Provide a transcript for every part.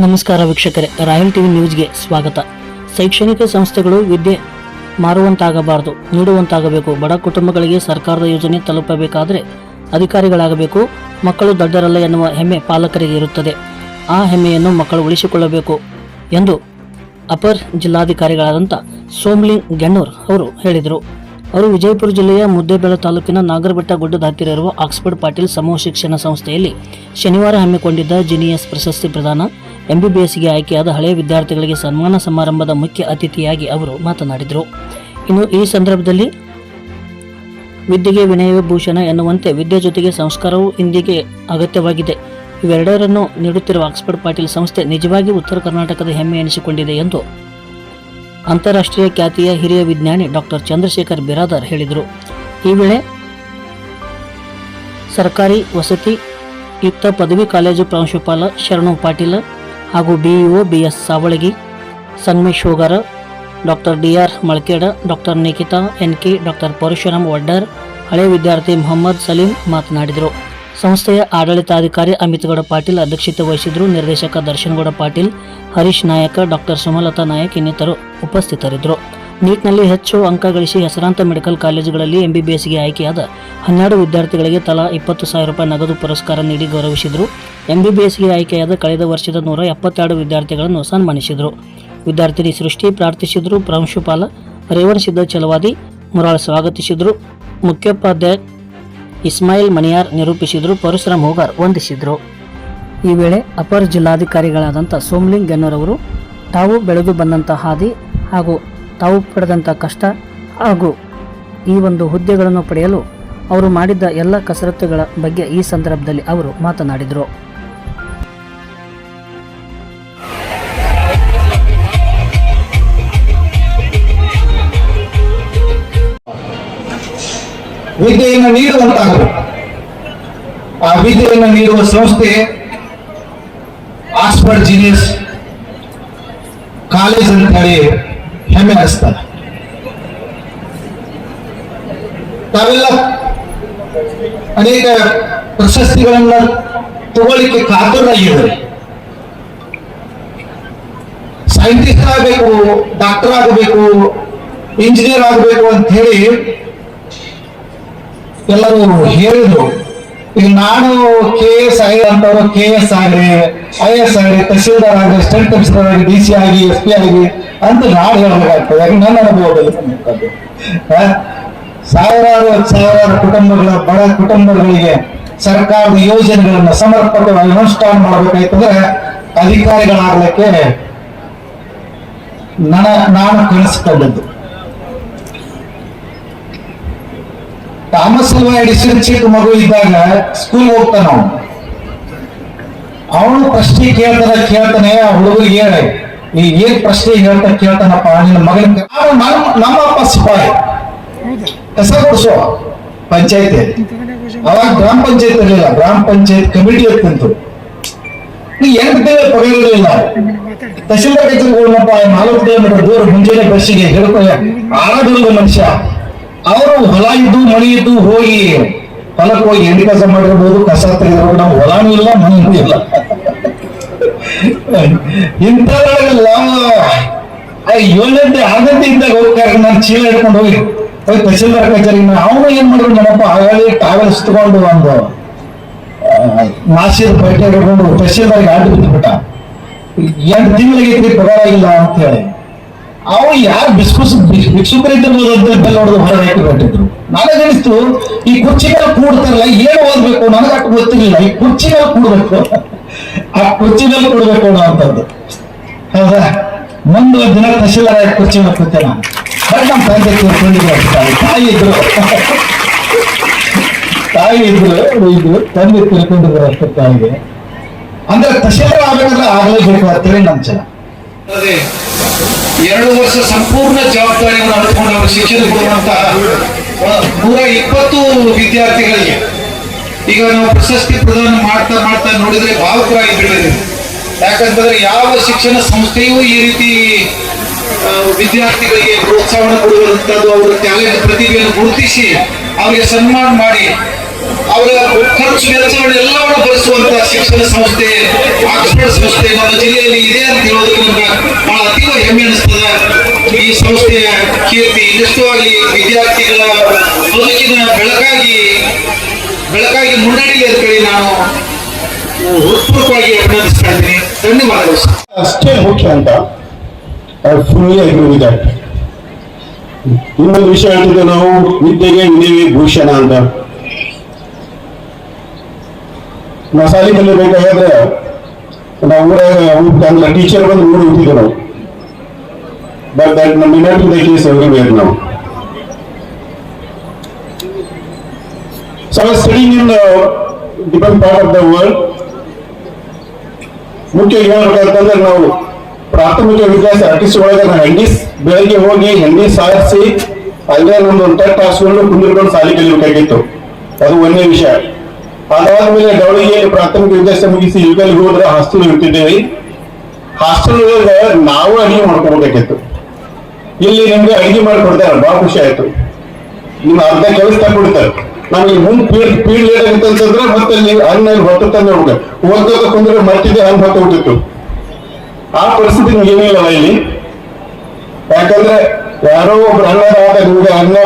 ನಮಸ್ಕಾರ ವೀಕ್ಷಕರೇ, royal TV ನ್ಯೂಸ್ಗೆ ಸ್ವಾಗತ. ಶೈಕ್ಷಣಿಕ ಸಂಸ್ಥೆಗಳು ವಿದ್ಯೆ ಮಾರುವಂತಾಗಬಾರದು, ನೀಡುವಂತಾಗಬೇಕು. ಬಡ ಕುಟುಂಬಗಳಿಗೆ ಸರ್ಕಾರದ ಯೋಜನೆ ತಲುಪಬೇಕಾದರೆ ಅಧಿಕಾರಿಗಳಾಗಬೇಕು. ಮಕ್ಕಳು ದೊಡ್ಡರಲ್ಲ ಎನ್ನುವ ಹೆಮ್ಮೆ ಪಾಲಕರಿಗೆ ಇರುತ್ತದೆ. ಆ ಹೆಮ್ಮೆಯನ್ನು ಮಕ್ಕಳು ಉಳಿಸಿಕೊಳ್ಳಬೇಕು ಎಂದು ಅಪರ್ ಜಿಲ್ಲಾಧಿಕಾರಿಗಳಾದಂಥ ಸೋಮ್ಲಿಂಗ್ ಗೆಣ್ಣೂರ್ ಅವರು ಹೇಳಿದರು. ಅವರು ವಿಜಯಪುರ ಜಿಲ್ಲೆಯ ಮುದ್ದೇಬೆಳ ತಾಲೂಕಿನ ನಾಗರಬೆಟ್ಟ ಗುಡ್ಡದ ಹತ್ತಿರ ಇರುವ ಆಕ್ಸ್ಫರ್ಡ್ ಪಾಟೀಲ್ ಸಮೂಹ ಶಿಕ್ಷಣ ಸಂಸ್ಥೆಯಲ್ಲಿ ಶನಿವಾರ ಹಮ್ಮಿಕೊಂಡಿದ್ದ ಜಿನಿಯಸ್ ಪ್ರಶಸ್ತಿ ಪ್ರದಾನ ಎಂಬಿಬಿಎಸ್ಗೆ ಆಯ್ಕೆಯಾದ ಹಳೆಯ ವಿದ್ಯಾರ್ಥಿಗಳಿಗೆ ಸನ್ಮಾನ ಸಮಾರಂಭದ ಮುಖ್ಯ ಅತಿಥಿಯಾಗಿ ಅವರು ಮಾತನಾಡಿದರು. ಇನ್ನು ಈ ಸಂದರ್ಭದಲ್ಲಿ ವಿದ್ಯೆಗೆ ವಿನಯವೇ ಭೂಷಣ ಎನ್ನುವಂತೆ ವಿದ್ಯೆ ಜೊತೆಗೆ ಸಂಸ್ಕಾರವೂ ಇಂದಿಗೆ ಅಗತ್ಯವಾಗಿದೆ. ಇವೆರಡರನ್ನು ನೀಡುತ್ತಿರುವ ಆಕ್ಸ್ಫರ್ಡ್ ಪಾಟೀಲ್ ಸಂಸ್ಥೆ ನಿಜವಾಗಿ ಉತ್ತರ ಕರ್ನಾಟಕದ ಹೆಮ್ಮೆ ಎನಿಸಿಕೊಂಡಿದೆ ಎಂದು ಅಂತಾರಾಷ್ಟ್ರೀಯ ಖ್ಯಾತಿಯ ಹಿರಿಯ ವಿಜ್ಞಾನಿ ಡಾಕ್ಟರ್ ಚಂದ್ರಶೇಖರ್ ಬಿರಾದರ್ ಹೇಳಿದರು. ಈ ವೇಳೆ ಸರ್ಕಾರಿ ವಸತಿ ಯುಕ್ತ ಪದವಿ ಕಾಲೇಜು ಪ್ರಾಂಶುಪಾಲ ಶರಣು ಪಾಟೀಲ ಹಾಗೂ BEO BS Savalagi Sanmesh Hogar doctor D R Malakheda doctor Nikita NK doctor Parashuram Vaddar ಹಳೆ ವಿದ್ಯಾರ್ಥಿ ಮೊಹಮ್ಮದ್ ಸಲೀಂ ಮಾತನಾಡಿದರು. ಸಂಸ್ಥೆಯ ಆಡಳಿತಾಧಿಕಾರಿ ಅಮಿತ್ಗೌಡ ಪಾಟೀಲ್ ಅಧ್ಯಕ್ಷತೆ ವಹಿಸಿದ್ರು ನಿರ್ದೇಶಕ ದರ್ಶನ್ಗೌಡ ಪಾಟೀಲ್, ಹರೀಶ್ ನಾಯಕ ಡಾಕ್ಟರ್ ಸುಮಲತಾ ನಾಯಕ್ ಇನ್ನಿತರು ಉಪಸ್ಥಿತರಿದ್ದರು. ನೀಟ್ನಲ್ಲಿ ಹೆಚ್ಚು ಅಂಕ ಗಳಿಸಿ ಹೆಸರಾಂತ ಮೆಡಿಕಲ್ ಕಾಲೇಜುಗಳಲ್ಲಿ ಎಂಬಿಬಿಎಸ್ಗೆ ಆಯ್ಕೆಯಾದ ಹನ್ನೆರಡು ವಿದ್ಯಾರ್ಥಿಗಳಿಗೆ ತಲಾ ಇಪ್ಪತ್ತು ಸಾವಿರ ರೂಪಾಯಿ ನಗದು ಪುರಸ್ಕಾರ ನೀಡಿ ಗೌರವಿಸಿದರು. ಎಂಬಿಬಿಎಸ್ಗೆ ಆಯ್ಕೆಯಾದ ಕಳೆದ ವರ್ಷದ ನೂರ ಎಪ್ಪತ್ತೆರಡು ವಿದ್ಯಾರ್ಥಿಗಳನ್ನು ಸನ್ಮಾನಿಸಿದರು. ವಿದ್ಯಾರ್ಥಿನಿ ಸೃಷ್ಟಿ ಪ್ರಾರ್ಥಿಸಿದರು. ಪ್ರಾಂಶುಪಾಲ ರೇವಣ್ ಸಿದ್ದ ಚಲವಾದಿ ಮುರಾಳ್ ಸ್ವಾಗತಿಸಿದರು. ಮುಖ್ಯೋಪಾಧ್ಯಾಯ ಇಸ್ಮಾಯಿಲ್ ಮಣಿಯಾರ್ ನಿರೂಪಿಸಿದರು. ಪರಶುರಾಮ್ ಹೋಗಾರ್ ವಂದಿಸಿದರು. ಈ ವೇಳೆ ಅಪರ ಜಿಲ್ಲಾಧಿಕಾರಿಗಳಾದಂಥ ಸೋಮ್ಲಿಂಗ್ ಗನ್ನೂರವರು ತಾವು ಬೆಳೆದು ಬಂದಂಥ ಹಾದಿ ಹಾಗೂ ತಾವು ಪಡೆದಂಥ ಕಷ್ಟ ಹಾಗೂ ಈ ಒಂದು ಹುದ್ದೆಗಳನ್ನು ಪಡೆಯಲು ಅವರು ಮಾಡಿದ್ದ ಎಲ್ಲ ಕಸರತ್ತುಗಳ ಬಗ್ಗೆ ಈ ಸಂದರ್ಭದಲ್ಲಿ ಅವರು ಮಾತನಾಡಿದರು. ವಿದ್ಯೆಯನ್ನು ನೀಡುವಂತಾಗಬೇಕು ಆ ವಿದ್ಯೆಯನ್ನು ನೀಡುವ ಸಂಸ್ಥೆ ಆಕ್ಸ್ಫರ್ಡ್ ಜೀನಿಯಸ್ ಕಾಲೇಜ್ ಅಂತ ಹೇಳಿ ಹೆಮ್ಮೆ ತಾವೆಲ್ಲ ಅನೇಕ ಪ್ರಶಸ್ತಿಗಳನ್ನ ತಗೊಳ್ಳಿಕ್ಕೆ ಕಾತುರಾಗಿದ್ದಾರೆ ಸೈಂಟಿಸ್ಟ್ ಆಗಬೇಕು, ಡಾಕ್ಟರ್ ಆಗಬೇಕು, ಇಂಜಿನಿಯರ್ ಆಗಬೇಕು ಅಂತ ಹೇಳಿ ಎಲ್ಲರೂ ಹೇಳಿದ್ರು, ಈಗ ನಾನು ಕೆ ಎಸ್ ಐ ಅಂತವರು ಕೆ ಎಸ್ ಆಗ್ರಿ ಐ ಎಸ್ ಆಗ್ರಿ, ತಹಸೀಲ್ದಾರ್ ಆಗ್ರಿ, ಸ್ಟೇಟ್ ತಹಸೀಲ್ದಾರ್ ಆಗಿ ಡಿ ಸಿ ಆಗಿ ಎಸ್ ಪಿ ಆಗಿ ಅಂತ ನಾನು ಹೇಳಬೇಕಾಗ್ತದೆ. ಯಾಕೆ ನನ್ನ ಅನುಭವದಲ್ಲಿ. ಸಾವಿರಾರು ಸಾವಿರಾರು ಕುಟುಂಬಗಳ, ಬಡ ಕುಟುಂಬಗಳಿಗೆ ಸರ್ಕಾರದ ಯೋಜನೆಗಳನ್ನ ಸಮರ್ಪಕವಾಗಿ ಅನುಷ್ಠಾನ ಮಾಡಬೇಕಾಯ್ತಂದ್ರೆ ಅಧಿಕಾರಿಗಳಾಗಲಿಕ್ಕೆ ನನ್ನ ನಾನು ಕನಸ್ಕೊಂಡದ್ದು. ಥಾಮಸ್ ಅಲ್ವಾ ಎಡಿಸನ್ ಚಿಕ್ಕ ಮಗು ಇದ್ದಾಗ ಸ್ಕೂಲ್ ಹೋಗ್ತಾನ ಅವನು. ಅವನು ಪ್ರಶ್ನೆ ಕೇಳ್ತಾನ, ಕೇಳ್ತಾನೆ, ಆ ಹುಡುಗರಿಗೆ ಹೇಳ, ಈ ಏನ್ ಪ್ರಶ್ನೆ ಹೇಳ್ತಾ ಕೇಳ್ತಾನಪ್ಪ, ನಿನ್ನ ಮಗನ ನಮ್ಮಪ್ಪ ಸಿಪಾಯಿ. ಕಸ ಕೊಡಿಸೋ. ಪಂಚಾಯತಿ. ಅವಾಗ ಗ್ರಾಮ ಪಂಚಾಯತ್ ಇರಲಿಲ್ಲ. ಗ್ರಾಮ ಪಂಚಾಯತ್ ಕಮಿಟಿ ಇರ್ತಿತ್ತು ಬೇರೆ ಪಗಾರ ತಹಶೀಲ್ದಾರ್ ಕಚೇರಿಗೆ ಹೋಗೋಣಪ್ಪ ನಾಲ್ಕು ಕಿಲೋಮೀಟರ್ ದೂರ ಮುಂಜಾನೆ ಬಸ್ಸಿಗೆ ಹೇಳ್ಕೊಳ್ಳ ಆರಾಧುಳಿದ ಮನುಷ್ಯ. ಅವರು ಹೊಲ ಇದ್ದು ಮಳಿ ಇದ್ದು ಹೋಗಿ ಹೊಲಕ್ಕೆ ಹೋಗಿ ಎಂಡಿ ಕೆಲಸ ಮಾಡಿರ್ಬೋದು, ಕಸ ತೆಗೆದಿರ್ಬೋದು ನಾವು ಹೊಲನೂ ಇಲ್ಲ ಮನೆಯೂ ಇಲ್ಲ. ಇಂಥದ್ರೊಳಗೆಲ್ಲ ಏಳನೇ ಆಗತ್ತೆ ಇದ್ದಾಗ ಹೋಗ್ತಾರೆ ನಾನು ಚೀಲ ಹಿಡ್ಕೊಂಡು ಹೋಗಿ. ಹೋಗಿ ತಹಶೀಲ್ದಾರ್ ಕಚೇರಿಗೆ ಅವನು ಏನ್ ಮಾಡಿದ್ರು ನೋಡಪ್ಪ ಆಗಲಿ ಟ್ರಾವೆಲ್ಸ್ ತಗೊಂಡು ಒಂದು ನಾಸಿದ ಬಟ್ಟೆ ಹಿಡ್ಕೊಂಡು ತಹಶೀಲ್ದಾರ್ಗೆ ಆಟ ಬಿಟ್ಬಿಟ್ಟ ಎಂಟು ತಿಂಗಳಿಗೆ ಪಗಾರ ಇಲ್ಲ ಅಂತ ಹೇಳಿ ಅವು ಯಾರು ಬಿಸ್ಕುಸ್ ಭಿಕ್ಷುಕರಿದ್ದಿರ್ಬೋದು ಅಂತ ಬೆಲ್ಲ ಹೊಡೆದು ಹೊರಗೆ ಹಾಕಿ ಬಿಟ್ಟಿದ್ರು ನನಗನಿಸ್ತು ಈ ಕುರ್ಚಿಗಳು ಕೂಡ್ತಾರಲ್ಲ, ಏನು ಓದ್ಬೇಕು? ನನಗೆ ಅಷ್ಟು ಗೊತ್ತಿರಲಿಲ್ಲ. ಈ ಕುರ್ಚಿಗಳು ಕೂಡ್ಬೇಕು. ಆ ಕುರ್ಚಿ ಮೇಲೆ ಕೂಡ್ಬೇಕು ಅನ್ನೋ ಅಂತದ್ದು ಹೌದಾ? ಒಂದ್ ದಿನ ತಹಶೀಲ್ದಾರ ಕುರ್ಚಿ ಮೇಲೆ ನಾನು. ಬಟ್ ನಮ್ಮ ತಂದೆ ತಾಯಿ ಇದ್ರು. ತಾಯಿ ಇದ್ರು ಇದ್ರು. ತಂದೆ ತಿಳ್ಕೊಂಡಿದ್ರು ಅಷ್ಟೇ ತಾಯಿಗೆ. ಅಂದ್ರೆ ತಹಶೀಲ್ದಾರ ಆಗ್ಬೇಕಂದ್ರೆ ಆಗಲೇಬೇಕು ಅಂತೇಳಿ ನಮ್ ಜನ ಎರಡು ವರ್ಷ ಸಂಪೂರ್ಣ ಜವಾಬ್ದಾರಿಯನ್ನು ಅರ್ಥಕೊಂಡು ಅವರು ಶಿಕ್ಷಣ ಕೊಡುವಂತಹ ನೂರ ಇಪ್ಪತ್ತು ವಿದ್ಯಾರ್ಥಿಗಳಿಗೆ ಈಗ ನಾವು ಪ್ರಶಸ್ತಿ ಪ್ರದಾನ ಮಾಡ್ತಾ ಮಾಡ್ತಾ ನೋಡಿದ್ರೆ ಭಾವುಕರಾಗಿ ಬಿಟ್ಟಿದೆ ಯಾಕಂತಂದ್ರೆ ಯಾವ ಶಿಕ್ಷಣ ಸಂಸ್ಥೆಯೂ ಈ ರೀತಿ ವಿದ್ಯಾರ್ಥಿಗಳಿಗೆ ಪ್ರೋತ್ಸಾಹವನ್ನು ಕೊಡುವಂತದ್ದು ಅವರ ಟ್ಯಾಲೆಂಟ್ ಪ್ರತಿಭೆಯನ್ನು ಗುರುತಿಸಿ ಅವರಿಗೆ ಸನ್ಮಾನ ಮಾಡಿ ಅವರ ಖರ್ಚು ವೆಚ್ಚವನ್ನು ಎಲ್ಲವನ್ನು ಭರಿಸುವಂತಹ ಶಿಕ್ಷಣ ಸಂಸ್ಥೆ ಆಕ್ಸ್ಫರ್ಡ್ ಸಂಸ್ಥೆ ನಮ್ಮ ಜಿಲ್ಲೆಯಲ್ಲಿ ಇದೆ ಅಂತ ಹೇಳೋದಕ್ಕೆ ನಮ್ಗೆ ಬಹಳ ಈ ಸಂಸ್ಥೆಯ ಕೀರ್ತಿ ನಿಷ್ಠವಾಗಿ ವಿದ್ಯಾರ್ಥಿಗಳ ಬದುಕಿನ ಬೆಳಕಾಗಿ ಬೆಳಕಾಗಿ ಮುನ್ನಡೆಯಲಿ ಅಂತೇಳಿ ನಾನು ಹೃತ್ಪೂರ್ವಕವಾಗಿ ಅಭಿನಂದಿಸ್ತಾ ಇದ್ದೀನಿ. ಧನ್ಯವಾದಗಳು ಅಷ್ಟೇ ಮುಖ್ಯ ಅಂತ ಫುಲ್ಲಿ ಇನ್ನೊಂದು ವಿಷಯ ಹೇಳ್ತಿದ್ದೆ, ನಾವು ವಿದ್ಯೆಗೆ ನೀವಿ ಭೂಷಣ ಅಂತ. ನಾವು ಶಾಲೆ ಬೇಕಾದ್ರೆ, ನಾವು ಊರಾಗ ಅಂದ್ರೆ ಟೀಚರ್ ಬಂದು ಊರು ಹೋಗ್ತಿದ್ದೆ ನಾವು. But that case everywhere now. So, I ನಾವು studying in in different part of the world ಮುಖ್ಯ ಹೇಳ್ಬೇಕಂತಂದ್ರೆ ನಾವು ಪ್ರಾಥಮಿಕ ವಿದ್ಯಾಸ ಅಟಿಸ್ ಒಳಗೆ ನಾವು ಹೆಂಡಿಸ್ ಬೆಳಗ್ಗೆ ಹೋಗಿ ಹೆಂಡಿ ಸಾರಿಸಿ ಅಲ್ಲೇ ನಮ್ದು ಒಂದು ಟೆಟ್ ಹಾಸ್ಕೊಂಡು ಕುಂದಿರ್ಕೊಂಡು ಸಾಲಿ ಕಲಿಬೇಕಾಗಿತ್ತು ಅದು ಒಂದೇ ವಿಷಯ. ಅದಾದ್ಮೇಲೆ ಡವಳಿಗೆಯಲ್ಲಿ ಪ್ರಾಥಮಿಕ ವಿದ್ಯಾಸ ಮುಗಿಸಿ ಯುಗಲ್ಲಿ ಹೋದ್ರೆ ಹಾಸ್ಟೆಲ್ ಇರ್ತಿದ್ದೇವೆ ಹಾಸ್ಟೆಲ್ ಒಳಗೆ ನಾವು ಅಡಿಗೆ ಮಾಡ್ಕೋಬೇಕಾಗಿತ್ತು ಇಲ್ಲಿ ನಿಮ್ಗೆ ಅಡಿಗೆ ಮಾಡ್ಕೊಡ್ತಾರೆ ಬಹಳ ಖುಷಿ ಆಯ್ತು. ನಿಮ್ಮ ಅರ್ಧ ಕೆಲಸ ತಗೊಂಡಿರ್ತಾರೆ ನಮಗೆ ಮುಂದ್ ಪೀಡ್ ಪೀಡ್ ಲೇಟ್ ಆಗಿತ್ತು ಅಂತಂದ್ರೆ ಮತ್ತೆ ಅನ್ನ ಇಲ್ಲಿ ಹೊತ್ತು ತಂದೆ ಹೋಗ ಓದ್ಕೋತ ಕುಂದ್ರೆ ಮರ್ತಿದ್ದೆ ಹಣ್ಣು ಹೊತ್ತು ಹೋಗ್ತಿತ್ತು. ಆ ಪರಿಸ್ಥಿತಿ ಏನಿಲ್ಲ ಇಲ್ಲಿ ಯಾಕಂದ್ರೆ ಯಾರೋ ಒಬ್ರು ಅನ್ನದಾತ ನಿಮ್ಗೆ ಅನ್ನ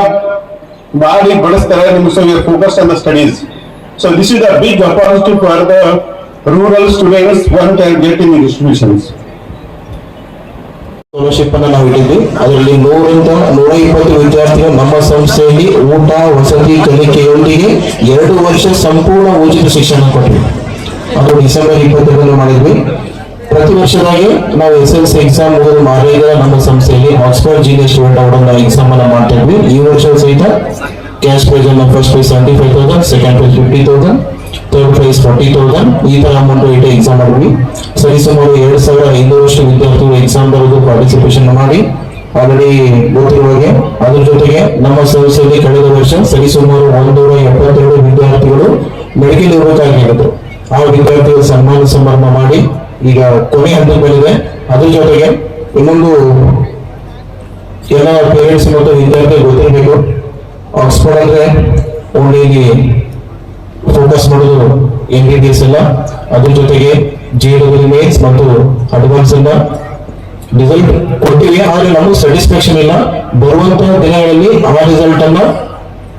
ಮಾಡಿ ಬಳಸ್ತಾರೆ ನಿಮ್ಗೆ so focus on the studies so this is a big opportunity for the rural students one can get in distributions scholarship ಅನ್ನು ನಾವು ಇಟ್ಟಿದ್ವಿ. ಅದರಲ್ಲಿ ನೂರಿಂದ ನೂರ ಇಪ್ಪತ್ತು ವಿದ್ಯಾರ್ಥಿಗಳು ನಮ್ಮ ಸಂಸ್ಥೆಯಲ್ಲಿ ಊಟ, ವಸತಿ, ಕಲಿಕೆಯೊಂದಿಗೆ ಎರಡು ವರ್ಷ ಸಂಪೂರ್ಣ ಉಚಿತ ಶಿಕ್ಷಣ ಕೊಟ್ಟಿವೆ ಅದು ಡಿಸೆಂಬರ್ ಇಪ್ಪತ್ತೆರಡರಲ್ಲಿ ಮಾಡಿದ್ವಿ. ಪ್ರತಿ ವರ್ಷದಾಗಿ ನಾವು ಎಸ್ ಎಲ್ ಸಿ ಎಕ್ಸಾಮ್ ಓದಲು ಮಾರೇಗ ನಮ್ಮ ಸಂಸ್ಥೆಯಲ್ಲಿ ಆಕ್ಸ್ಫರ್ಡ್ ಜೀನಿಯರ್ ಸ್ಟೂಡೆಂಟ್ ಅವರನ್ನು ಎಕ್ಸಾಮ್ ಅನ್ನ ಮಾಡ್ತಾ ಇದ್ವಿ. ಈ ವರ್ಷ ಸಹಿತ ಕ್ಯಾಶ್ ಪ್ರೈಸ್ ಅನ್ನ first prize seventy five thousand second prize fifty thousand third prize twenty thousand ಈ ತರ ಅಮೌಂಟ್ ಇಟ್ಟು ಎಕ್ಸಾಮ್ ಮಾಡಿದ್ವಿ ಸರಿಸುಮಾರು ಎರಡ್ ಸಾವಿರ ಐನೂರಷ್ಟು ವಿದ್ಯಾರ್ಥಿಗಳು ಎಕ್ಸಾಮ್ ಬರೆದು ಪಾರ್ಟಿಸಿಪೇಷನ್ ಮಾಡಿ. ಆಲ್ರೆಡಿ ಗೊತ್ತಿರುವ ಹಾಗೆ, ಅದ್ರ ಜೊತೆಗೆ ನಮ್ಮ ಸರ್ವಿಸಲ್ಲಿ ಕಳೆದ ವರ್ಷ ಸರಿ ಸುಮಾರು ಒಂದೂರ ಎಪ್ಪತ್ತೆರಡು ವಿದ್ಯಾರ್ಥಿಗಳು ಮೆಡಿಕಲ್ ಇರಬೇಕಾಗಿತ್ತು ಆ ವಿದ್ಯಾರ್ಥಿಗಳ ಸನ್ಮಾನ ಸಮಾರಂಭ ಮಾಡಿ ಈಗ ಕೊನೆ ಹಂತ ಬಂದಿದೆ ಅದ್ರ ಜೊತೆಗೆ ಇನ್ನೊಂದು ಎಲ್ಲ ಪೇರೆಂಟ್ಸ್ ಮತ್ತು ವಿದ್ಯಾರ್ಥಿ ಗೊತ್ತಿರಬೇಕು. ಆಕ್ಸ್ಫರ್ಡ್ ಅಂದ್ರೆ ಓನ್ಲಿ ಫೋಕಸ್ ಮಾಡೋದು ಎಂ ಬಿ ಬಿ ಎಸ್ ಎಲ್ಲ. ಅದ್ರ ಜೊತೆಗೆ ಜಿ ಡಬ್ಲ್ಯೂ ಮೇನ್ಸ್ ಮತ್ತು ಅಡ್ವಾನ್ಸ್ ಎಲ್ಲ. ರಿಸಲ್ಟ್ ಕೊಟ್ಟಿವಿ, ಆದ್ರೆ ನಮಗೆ ಸ್ಯಾಟಿಸ್ಫ್ಯಾಕ್ಷನ್ ಇಲ್ಲ. ಬರುವಂತ ದಿನಗಳಲ್ಲಿ ಆ ರಿಸಲ್ಟ್ ಅನ್ನ,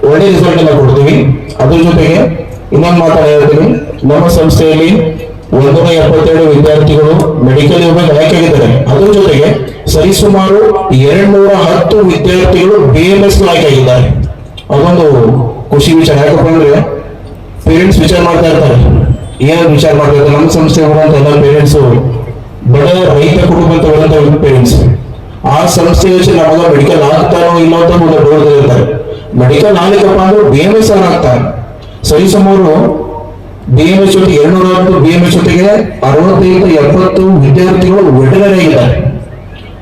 ಒಳ್ಳೆ ರಿಸಲ್ಟ್ ಅನ್ನ ಕೊಡ್ತೀವಿ. ಅದ್ರ ಜೊತೆಗೆ ಇನ್ನೊಂದು ಮಾತಾಡ ಹೇಳ್ತೀನಿ. ನಮ್ಮ ಸಂಸ್ಥೆಯಲ್ಲಿ ಒಂದೂರ ಎಪ್ಪತ್ತೆರಡು ವಿದ್ಯಾರ್ಥಿಗಳು ಮೆಡಿಕಲ್ ವಿಭಾಗ ಆಯ್ಕೆಯಾಗಿದ್ದಾರೆ ಅದ್ರ ಜೊತೆಗೆ ಸರಿಸುಮಾರು ಎರಡ್ ನೂರ ಹತ್ತು ವಿದ್ಯಾರ್ಥಿಗಳು ಬಿ ಎಂ ಎಸ್ ಆಯ್ಕೆಯಾಗಿದ್ದಾರೆ ಅದೊಂದು ಖುಷಿ ವಿಚಾರ. ಯಾಕಪ್ಪ ಅಂದ್ರೆ ಪೇರೆಂಟ್ಸ್ ವಿಚಾರ ಮಾಡ್ತಾ ಇರ್ತಾರೆ. ಏನ್ ವಿಚಾರ ಮಾಡ್ತಾ ಇರ್ತಾರೆ ನಮ್ಮ ಸಂಸ್ಥೆ ಬರುವಂತ ಎಲ್ಲ ಪೇರೆಂಟ್ಸ್ ಬಡ ರೈತ ಕುಟುಂಬ ಅಂತ ಬರುವಂತ ಪೇರೆಂಟ್ಸ್ ಆ ಸಂಸ್ಥೆ ಯೋಚನೆ ನಮಗ ಮೆಡಿಕಲ್ ಆಗ್ತಾನೋ ಇಲ್ಲೋ ಅಂತ ಒಂದು ಡೋರ್ ಇರ್ತಾರೆ. ಮೆಡಿಕಲ್ ಆಗ್ಲಿಕ್ಕಪ್ಪ ಅಂದ್ರೆ ಬಿ ಎಂ ಎಸ್ ಆಗ್ತಾರೆ. ಸರಿಸುಮಾರು ಬಿ ಎಂ ಎಸ್ ಜೊತೆಗೆ ಎರಡ್ನೂರ ಹತ್ತು ಬಿ ಎಂ ಎಸ್ ಜೊತೆಗೆ ಅರವತ್ತೈದು ಎಪ್ಪತ್ತು ವಿದ್ಯಾರ್ಥಿಗಳು ವೆಟನರಿ ಆಗಿದ್ದಾರೆ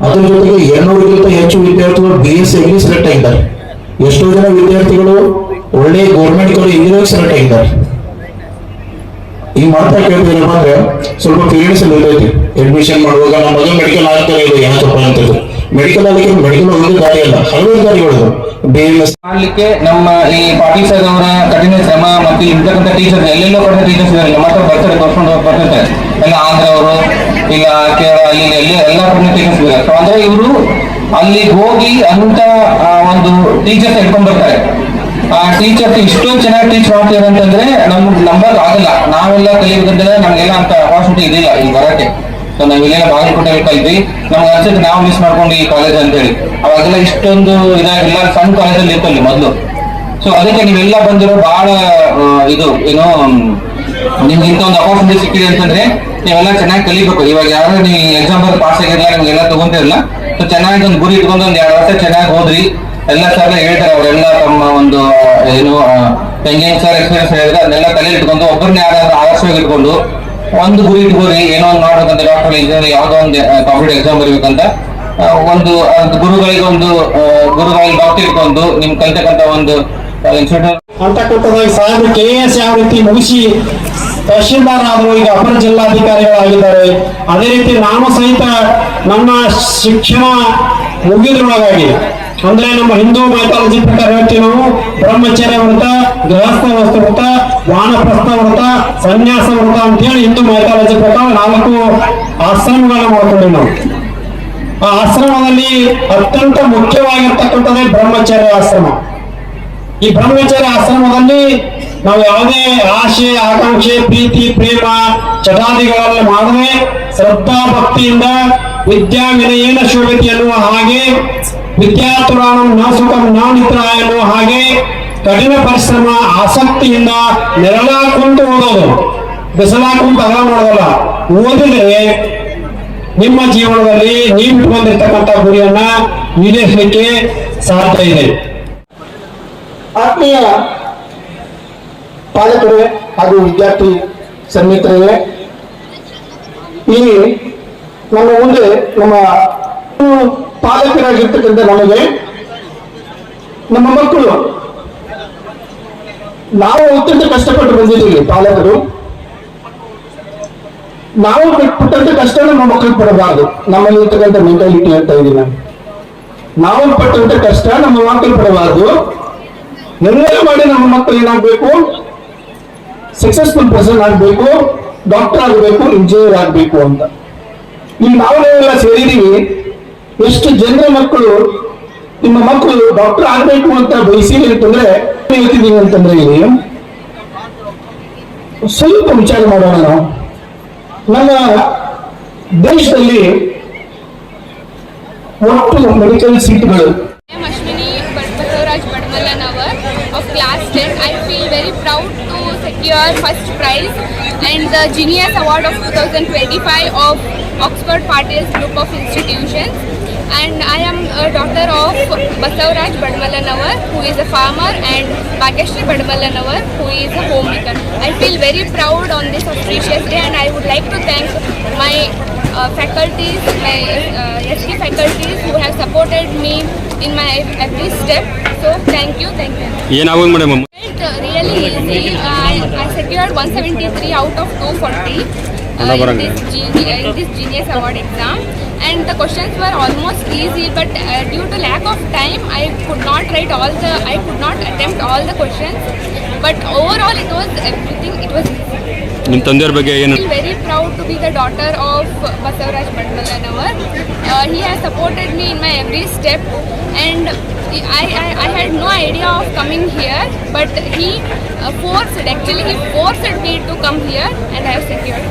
ಅದ್ರ ಜೊತೆಗೆ ಎರಡ್ನೂರಕ್ಕಿಂತ ಹೆಚ್ಚು ವಿದ್ಯಾರ್ಥಿಗಳು ಬಿ ಎಸ್ ಸಿ ಸೆಲೆಕ್ಟ್ ಆಗಿದ್ದಾರೆ ಎಷ್ಟೋ ಜನ ವಿದ್ಯಾರ್ಥಿಗಳು ಒಳ್ಳೆ ಗೌರ್ಮೆಂಟ್ ಅವರು ಇಂಜಿನಿಯರಿಂಗ್ ಸೆಲೆಕ್ಟ್ ಆಗಿದ್ದಾರೆ ಈ ಮಾತ್ರ ಕೇಳ್ತಿದ್ರಪ್ಪ ಅಂದ್ರೆ, ಸ್ವಲ್ಪ ಪೀರಿಯಡ್ಸ್ ಇರ್ತೈತಿ ಅಡ್ಮಿಷನ್ ಮಾಡುವಾಗ ನಮ್ಮ ಮಗ ಮೆಡಿಕಲ್ ಆಗ್ತಾರೆ ಇದು ಯಾಕಪ್ಪ ಅಂತ ಮೆಡಿಕಲ್ ಆಗಲಿಕ್ಕೆ ಮೆಡಿಕಲ್ ಒಂದು ದಾರಿ ಅಲ್ಲ, ಹಲವಾರು ದಾರಿಗಳು ಮಾಡ್ಲಿಕ್ಕೆ ನಮ್ಮ ಈ ಪಾಟೀಲ್ ಸರ್ ಅವರ ಕಠಿಣ ಶ್ರಮ ಮತ್ತು ಇರ್ತಕ್ಕಂಥ ಟೀಚರ್ ಎಲ್ಲೆಲ್ಲೋ ಕಡೆ ಟೀಚರ್ಸ್ ಇದ್ದಾರೆ ನಮ್ಮ ಹತ್ರ ಬರ್ತಾರೆ ಕರ್ಕೊಂಡು ಬರ್ತಿರ್ತಾರೆ ಎಲ್ಲ ಆಂಧ್ರ ಅವರು ಇಲ್ಲ ಕೇರಳ ಅಲ್ಲಿ ಎಲ್ಲಿ, ಎಲ್ಲ ಕಡೆ ಟೀಚರ್ಸ್ ಇದ್ದಾರೆ ಅಂದ್ರೆ ಇವರು ಅಲ್ಲಿ ಹೋಗಿ ಅಂತ ಒಂದು ಟೀಚರ್ಸ್ ಹೇಳ್ಕೊಂಡ್ ಬರ್ತಾರೆ. ಆ ಟೀಚರ್ ಇಷ್ಟೊಂದು ಚೆನ್ನಾಗಿ ಟೀಚ್ ಮಾಡ್ತೀವಿ ಅಂತಂದ್ರೆ ನಮ್ಗೆ ನಂಬರ್ ಆಗಲ್ಲ. ನಾವೆಲ್ಲ ಕಲಿಯೋದ್ರಿಂದ ನಮ್ಗೆಲ್ಲ ಅಂತ ಅಪಾರ್ಚುನಿಟಿ ಇದಿಲ್ಲ ಈ ಬರಕ್ಕೆ ಸೊ ನಾವಿಲ್ಲೆಲ್ಲ ಬಾಗಲಕೋಟೆಯಲ್ಲಿ ಕಲ್ತಿ ನಮ್ಗೆ ಅನ್ಸುತ್ತೆ ನಾವು ಮಿಸ್ ಮಾಡ್ಕೊಂಡು ಈ ಕಾಲೇಜ್ ಅಂತೇಳಿ. ಅವಾಗೆಲ್ಲ ಇಷ್ಟೊಂದು ಇದಾಗಿಲ್ಲ. ಸಣ್ಣ ಕಾಲೇಜಲ್ಲಿ ಇರ್ತಲ್ಲಿ ಮೊದಲು. ಸೊ ಅದಕ್ಕೆ ನೀವೆಲ್ಲ ಬಂದಿರೋ ಬಹಳ ಇದು, ಏನೋ, ನಿಮ್ಗೆ ಇಂಥ ಒಂದು ಅಪಾರ್ಚುನಿಟಿ ಸಿಕ್ಕಿದೆ ಅಂತಂದ್ರೆ ನೀವೆಲ್ಲ ಚೆನ್ನಾಗಿ ಕಲಿಬೇಕು. ಇವಾಗ ಯಾರು ನೀವು ಎಕ್ಸಾಮ್ ಪಾಸ್ ಆಗಿರಲ್ಲ ನಿಮ್ಗೆಲ್ಲ ತಗೊಂತಿರಲ್ಲ ಸೊ ಚೆನ್ನಾಗಿ ಒಂದು ಗುರಿ ಇಟ್ಕೊಂಡು ಒಂದು ಎರಡು ವರ್ಷ ಚೆನ್ನಾಗಿ ಹೋದ್ರಿ ಎಲ್ಲ ಸರ್ ಹೇಳ್ತಾರೆ ಅವರೆಲ್ಲ ತಮ್ಮ ಒಂದು, ಏನು ಹೆಂಗೆ ಸರ್ ಎಕ್ಸ್ಪೀರಿಯನ್ಸ್ ಹೇಳಿದ್ರೆ ಅದನ್ನೆಲ್ಲ ತಲೆ ಇಟ್ಕೊಂಡು ಒಬ್ಬರನ್ನ ಯಾರಾದ್ರೂ ಆದರ್ಶವಾಗಿ ಇಟ್ಕೊಂಡು ಒಂದು ಗುರಿ ಇಟ್ಕೋರಿ ಏನೋ ಒಂದು ಮಾಡ್ಬೇಕಂತ ಡಾಕ್ಟರ್ ಇಂಜಿನಿಯರ್ ಯಾವ್ದೋ ಒಂದು ಕಾಂಪಿಟೇಟಿವ್ ಎಕ್ಸಾಮ್ ಬರಬೇಕಂತ ಒಂದು ಗುರುಗಳಿಗೆ ಒಂದು ಗುರುಗಳಿಗೆ ಡಾಕ್ಟರ್ ಇಟ್ಕೊಂಡು ನಿಮ್ ಕಲ್ತಕ್ಕಂತ ಒಂದು ಕೆ ಎಸ್ ಯಾವ ರೀತಿ ಮುಗಿಸಿ ತಹಶೀಲ್ದಾರ್ ಆದರು ಈಗ ಅಪರ ಜಿಲ್ಲಾಧಿಕಾರಿಗಳಾಗಿದ್ದಾರೆ. ಅದೇ ರೀತಿ ನಾನು ಸಹಿತ ನಮ್ಮ ಶಿಕ್ಷಣ ಮುಗಿದ್ರೊಳಗಾಗಿ ಅಂದ್ರೆ ನಮ್ಮ ಹಿಂದೂ ಮೈಥಾಲಜಿ ಪ್ರಕಾರ ಹೇಳ್ತೀವಿ ನಾವು, ಬ್ರಹ್ಮಚರ್ಯ ವ್ರತ, ಗೃಹಸ್ಥ ವ್ರತ, ವಾನಪ್ರಸ್ಥ ವ್ರತ, ಸನ್ಯಾಸ ವ್ರತ ಅಂತ ಹೇಳಿ ಹಿಂದೂ ಮೈಥಾಲಜಿ ಪ್ರಕಾರ ನಾಲ್ಕು ಆಶ್ರಮಗಳನ್ನ ಮಾಡ್ಕೊಂಡ್ವಿ ನಾವು. ಆ ಆಶ್ರಮದಲ್ಲಿ ಅತ್ಯಂತ ಮುಖ್ಯವಾಗಿರ್ತಕ್ಕಂಥದ್ದೇ ಬ್ರಹ್ಮಚರ್ಯ ಆಶ್ರಮ. ಈ ಬ್ರಹ್ಮಚರ್ಯ ಆಶ್ರಮದಲ್ಲಿ ನಾವು ಯಾವುದೇ ಆಶೆ, ಆಕಾಂಕ್ಷೆ, ಪ್ರೀತಿ, ಪ್ರೇಮ ಚಟಾದಿಗಳನ್ನು ಮಾಡದೆ ಶ್ರದ್ಧಾ ಭಕ್ತಿಯಿಂದ ವಿದ್ಯಾ ವಿನಯೇನ ಶೋಭತಿ ಎನ್ನುವ ಹಾಗೆ, ವಿದ್ಯಾತುರಾಣಂ ನಾಸುಕಂ ನಾನಿತ್ರ ಎನ್ನುವ ಹಾಗೆ ಕಠಿಣ ಪರಿಶ್ರಮ, ಆಸಕ್ತಿಯಿಂದ ನೆರಳಾ ಕುಂತು ಓದೋದು. ಬಿಸಿಲಾ ಕುಂತು ಮಾಡೋದಲ್ಲ, ಓದಿದರೆ ನಿಮ್ಮ ಜೀವನದಲ್ಲಿ ನೀವು ಇಟ್ಕೊಂಡಿರ್ತಕ್ಕಂಥ ಗುರಿಯನ್ನ ಈಡೇರಿಸಲಿಕ್ಕೆ ಸಾಧ್ಯ ಇದೆ. ಆತ್ಮೀಯ ಪಾಲಕರೇ ಹಾಗೂ ವಿದ್ಯಾರ್ಥಿ ಸನ್ಮಿತ್ರರೇ, ಇಲ್ಲಿ ನಮ್ಮ ಮುಂದೆ ನಮ್ಮ ಪಾಲಕರಾಗಿರ್ತಕ್ಕಂಥ ನಮಗೆ ನಮ್ಮ ಮಕ್ಕಳು. ನಾವು ಅತ್ಯಂತ ಕಷ್ಟಪಟ್ಟು ಬಂದಿದ್ದೀವಿ ಪಾಲಕರು. ನಾವು ಪಟ್ಟಂತ ಕಷ್ಟ ನಮ್ಮ ಮಕ್ಕಳಿಗೆ ಪಡಬಾರ್ದು. ನಮ್ಮಲ್ಲಿ ಇರ್ತಕ್ಕಂಥ ಮೆಂಟಾಲಿಟಿ ಅಂತ ಇದ್ದೀನಿ ನಾನು ನಾವು ಪಟ್ಟಂತ ಕಷ್ಟ ನಮ್ಮ ಮಕ್ಕಳು ಪಡಬಾರ್ದು. ನಿರ್ಣಯ ಮಾಡಿ ನಮ್ಮ ಮಕ್ಕಳು ಏನಾಗಬೇಕು? ಸಕ್ಸಸ್ಫುಲ್ ಪರ್ಸನ್ ಆಗಬೇಕು ಡಾಕ್ಟರ್ ಆಗಬೇಕು ಇಂಜಿನಿಯರ್ ಆಗಬೇಕು ಅಂತ. ಈ 마을 ಸೇರಿ ಎಷ್ಟು ಜನರ ಮಕ್ಕಳು ನಿಮ್ಮ ಮಕ್ಕಳು ಡಾಕ್ಟರ್ ಆಗಬೇಕು ಅಂತ ಬಯಸಿ ಅಂತಂದ್ರೆ ನೀತಿದೀವಿ ಅಂತಂದ್ರೆ ಏನು ಸ್ವಲ್ಪ ವಿಚಾರ ಮಾಡೋಣ ನಮ್ಮ ದೇಶದಲ್ಲಿ ಒಟ್ಟು ಮೆಡಿಕಲ್ ಸೀಟ್ಗಳು ಅಶ್ಮಿನಿ ಬಡಕೇ ರಾಜ ಬಡನೆಲ್ಲ class 10 I feel very proud first prize and the award of 2025 of Oxford Patils group of institutions. And I am a daughter of Basavaraj Badmalanavar who is a farmer and Bhagyashree Badmalanavar who is a homemaker. I feel very proud on this auspicious day and I would like to thank my uh, faculties, my uh, ST faculties who have supported me in my every step. So thank you, thank you. ಏನಾಗೋದು madam It uh, really easy. I, I secured 173 out of 240 uh, in, this genius, in this Genius Award exam. And the questions were almost easy, but uh, due to lack of time, I could not write all the, I could not attempt all the questions. But overall, it was everything. It was easy. ನಿಮ್ಮ ತಂದೆಯವ್ರ ಬಗ್ಗೆ ಏನು very proud to be the daughter of Basavaraj Badmalanavar. Uh, he has supported me in my every step and I, I, I had no idea of coming here but he uh, forced, actually he forced me to come here and I have secured